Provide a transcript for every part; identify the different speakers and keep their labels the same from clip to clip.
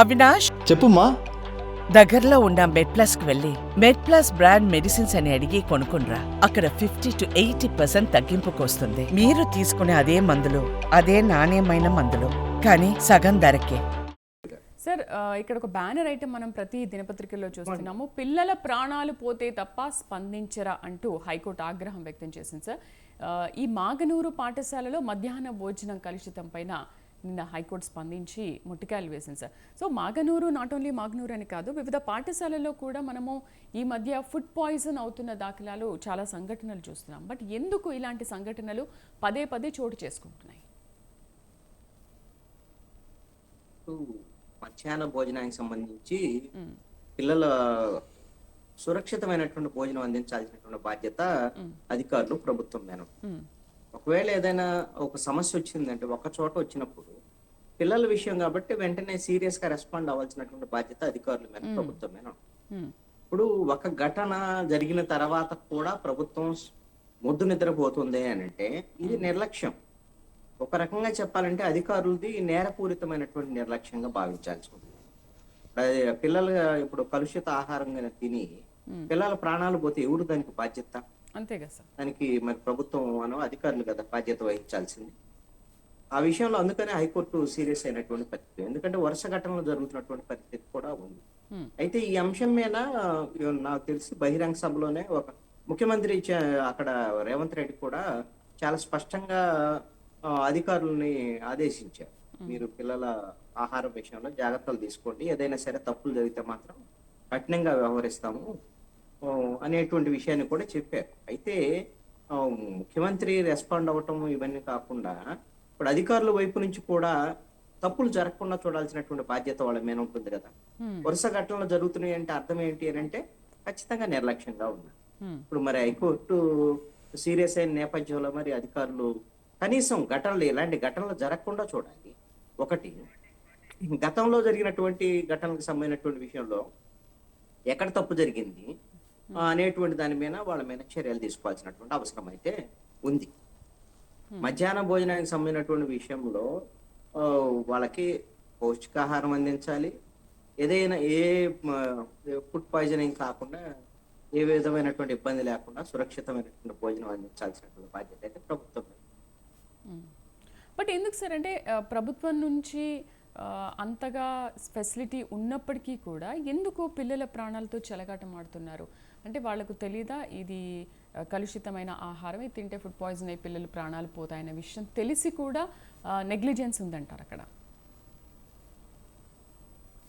Speaker 1: అవినాష్?
Speaker 2: చెప్పుమా
Speaker 1: దగ్గరలో ఉన్న మెడ్ ప్లస్కు వెళ్ళి మెడ్ ప్లస్ బ్రాండ్ మెడిసిన్స్ అని అడిగి కొనుక్కునరా అక్కడ ఫిఫ్టీ టు ఎయిటీ పర్సెంట్ తగ్గింపుకు వస్తుంది మీరు తీసుకునే అదే మందులు అదే నాణ్యమైన మందులు కానీ సగం ధరకే.
Speaker 3: సార్ ఇక్కడ ఒక బ్యానర్ ఐటమ్ మనం ప్రతి దినపత్రికల్లో చూస్తున్నాము. పిల్లల ప్రాణాలు పోతే తప్ప స్పందించరా అంటూ హైకోర్టు ఆగ్రహం వ్యక్తం చేసింది సార్. ఈ మాగనూరు పాఠశాలలో మధ్యాహ్న భోజనం కలుషితం పైన నిన్న హైకోర్టు స్పందించి ముట్టికాయలు వేసింది sir. So Maganuru not only Maganuru అని కాదు వివిధ పాఠశాలల్లో కూడా మనము ఈ మధ్య ఫుడ్ పాయిజన్ అవుతున్న దాఖలాలు చాలా సంఘటనలు చూస్తున్నాం. బట్ ఎందుకు ఇలాంటి సంఘటనలు పదే పదే చోటు చేసుకుంటున్నాయి?
Speaker 4: మధ్యాహ్న భోజనానికి సంబంధించి పిల్లల సురక్షితమైనటువంటి భోజనం అందించాల్సినటువంటి బాధ్యత అధికారులు ప్రభుత్వం
Speaker 3: మ్మ్.
Speaker 4: ఒకవేళ ఏదైనా ఒక సమస్య వచ్చిందంటే ఒక చోట వచ్చినప్పుడు పిల్లల విషయం కాబట్టి వెంటనే సీరియస్గా రెస్పాండ్ అవ్వాల్సినటువంటి బాధ్యత అధికారుల మీద ప్రభుత్వం మీద. ఇప్పుడు ఒక ఘటన జరిగిన తర్వాత కూడా ప్రభుత్వం ముద్దు నిద్రపోతుంది అని అంటే ఇది నిర్లక్ష్యం. ఒక రకంగా చెప్పాలంటే అధికారులది నేరపూరితమైనటువంటి నిర్లక్ష్యంగా భావించాల్సి ఉంటుంది. పిల్లలు ఇప్పుడు కలుషిత ఆహారం తిని పిల్లల ప్రాణాలు పోతే ఎవరు దానికి బాధ్యత?
Speaker 3: అంతే కదా సార్.
Speaker 4: దానికి మరి ప్రభుత్వం అను అధికారులు కదా బాధ్యత వహించాల్సింది. ఆ విషయంలో అందుకనే హైకోర్టు సీరియస్ అయినటువంటి పరిస్థితి. ఎందుకంటే వరుస ఘటనలు జరుగుతున్నటువంటి పరిస్థితి కూడా ఉంది. అయితే ఈ అంశం మీద నాకు తెలిసి బహిరంగ సభలోనే ఒక ముఖ్యమంత్రి అక్కడ రేవంత్ రెడ్డి కూడా చాలా స్పష్టంగా అధికారులని ఆదేశించారు. మీరు పిల్లల ఆహారం విషయంలో జాగ్రత్తలు తీసుకోండి. ఏదైనా సరే తప్పులు జరిగితే మాత్రం కఠినంగా వ్యవహరిస్తాము. అనేటువంటి విషయాన్ని కూడా చెప్పారు. అయితే ముఖ్యమంత్రి రెస్పాండ్ అవ్వటం ఇవన్నీ కాకుండా ఇప్పుడు అధికారుల వైపు నుంచి కూడా తప్పులు జరగకుండా చూడాల్సినటువంటి బాధ్యత వాళ్ళ మీద ఉంటుంది కదా. వరుస ఘటనలు జరుగుతున్నాయి అంటే అర్థం ఏంటి అని అంటే ఖచ్చితంగా నిర్లక్ష్యంగా ఉన్నారు. ఇప్పుడు మరి హైకోర్టు సీరియస్ అయిన నేపథ్యంలో మరి అధికారులు కనీసం ఘటనలు ఇలాంటి ఘటనలు జరగకుండా చూడాలి. ఒకటి గతంలో జరిగినటువంటి ఘటనలకు సంబంధించినటువంటి విషయంలో ఎక్కడ తప్పు జరిగింది? అనేటువంటి దాని మీద వాళ్ళ మీద చర్యలు తీసుకోవాల్సినటువంటి అవసరం అయితే ఉంది. మధ్యాహ్న భోజనానికి సంబంధించినటువంటి విషయంలో వాళ్ళకి పౌష్టికాహారం అందించాలి. ఏదైనా ఏ ఫుడ్ పాయిజనింగ్ కాకుండా ఏ విధమైనటువంటి ఇబ్బంది లేకుండా సురక్షితమైనటువంటి భోజనం అందించాల్సినటువంటి బాధ్యత అయితే ప్రభుత్వం.
Speaker 3: బట్ ఎందుకు సార్ అంటే ప్రభుత్వం నుంచి అంతగా ఫెసిలిటీ ఉన్నప్పటికీ కూడా ఎందుకు పిల్లల ప్రాణాలతో చెలగాటం ఆడుతున్నారు? అంటే వాళ్ళకు తెలీదా ఇది కలుషితమైన ఆహారం ఇది తింటే ఫుడ్ పాయిజన్ అయ్యి పిల్లలు ప్రాణాలు పోతాయనే విషయం తెలిసి కూడా నెగ్లిజెన్స్ ఉందంటారు అక్కడ.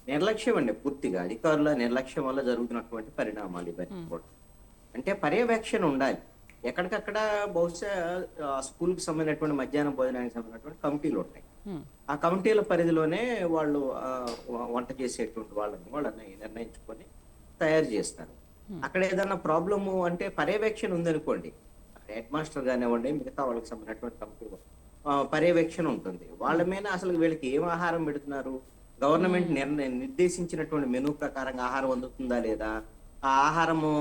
Speaker 4: నిర్లక్ష్యం అండి పూర్తిగా. అధికారుల నిర్లక్ష్యం వల్ల జరుగుతున్నటువంటి పరిణామాలు ఇవన్నీ కూడా. అంటే పర్యవేక్షణ ఉండాలి. ఎక్కడికక్కడ బహుశా ఆ, స్కూల్కి సంబంధించినటువంటి మధ్యాహ్నం భోజనానికి సంబంధించినటువంటి కమిటీలు ఉంటాయి.
Speaker 3: Hmm.
Speaker 4: ఆ కమిటీల పరిధిలోనే వాళ్ళు వంట చేసేటువంటి వాళ్ళని వాళ్ళని నిర్ణయించుకొని తయారు చేస్తారు. అక్కడ ఏదైనా ప్రాబ్లము అంటే పర్యవేక్షణ ఉందనుకోండి. హెడ్ మాస్టర్ కానివ్వండి మిగతా వాళ్ళకి సంబంధించినటువంటి ఆ, పర్యవేక్షణ ఉంటుంది. వాళ్ళ మీద అసలు వీళ్ళకి ఏం ఆహారం పెడుతున్నారు? గవర్నమెంట్ నిర్ణయం నిర్దేశించినటువంటి మెనూ ప్రకారంగా ఆహారం అందుతుందా లేదా? ఆ ఆహారము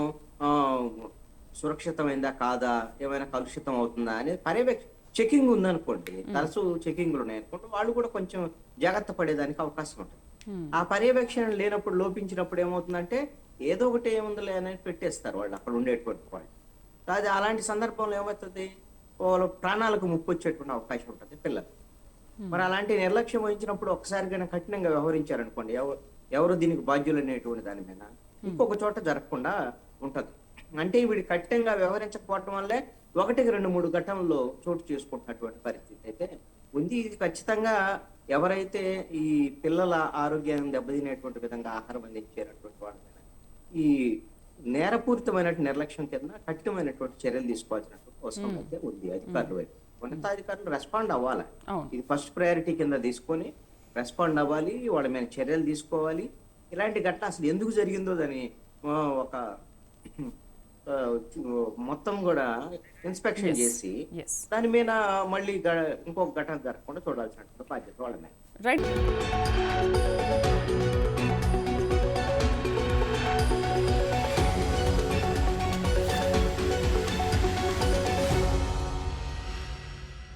Speaker 4: ఆ, సురక్షితమైందా కాదా? ఏమైనా కలుషితం అవుతుందా అనేది పర్యవేక్షణ చెకింగ్ ఉందనుకోండి. తరచూ చెకింగ్లు ఉన్నాయనుకోండి వాళ్ళు కూడా కొంచెం జాగ్రత్త పడేదానికి అవకాశం ఉంటుంది. ఆ పర్యవేక్షణ లేనప్పుడు లోపించినప్పుడు ఏమవుతుందంటే ఏదో ఒకటి ఏముందిలే అనేది పెట్టేస్తారు వాళ్ళు అక్కడ ఉండేటువంటి వాళ్ళు. అది అలాంటి సందర్భంలో ఏమవుతుంది? వాళ్ళ ప్రాణాలకు ముప్పు వచ్చేటువంటి అవకాశం ఉంటుంది పిల్లలు మరి అలాంటి నిర్లక్ష్యం వహించినప్పుడు ఒకసారి కనుక కఠినంగా వ్యవహరించారనుకోండి ఎవరు ఎవరు దీనికి బాధ్యులు అనేటువంటి దాని మీద ఇంకొక చోట జరగకుండా ఉంటది. అంటే వీడి కఠినంగా వ్యవహరించకపోవటం వల్లే ఒకటికి రెండు మూడు ఘటనల్లో చోటు చేసుకుంటున్నటువంటి పరిస్థితి అయితే ఉంది. ఇది ఖచ్చితంగా ఎవరైతే ఈ పిల్లల ఆరోగ్యాన్ని దెబ్బతినేటువంటి విధంగా ఆహారం అందించేటటువంటి వాళ్ళ ఈ నేరపూరితమైన నిర్లక్ష్యం కింద కఠినమైనటువంటి చర్యలు తీసుకోవాల్సినటువంటి అవసరం అయితే ఉంది అధికారుల వైపు. ఉన్నతాధికారులు రెస్పాండ్ అవ్వాలి. ఇది ఫస్ట్ ప్రయారిటీ కింద తీసుకొని రెస్పాండ్ అవ్వాలి వాళ్ళ మీద చర్యలు తీసుకోవాలి. ఇలాంటి ఘటన అసలు ఎందుకు జరిగిందో దాని ఒక మొత్తం కూడా ఇన్స్పెక్షన్ చేసి దాని మీద మళ్ళీ ఇంకొక ఘటన జరగకుండా చూడాల్సినటువంటి బాధ్యత వాళ్ళ మీద.
Speaker 3: రైట్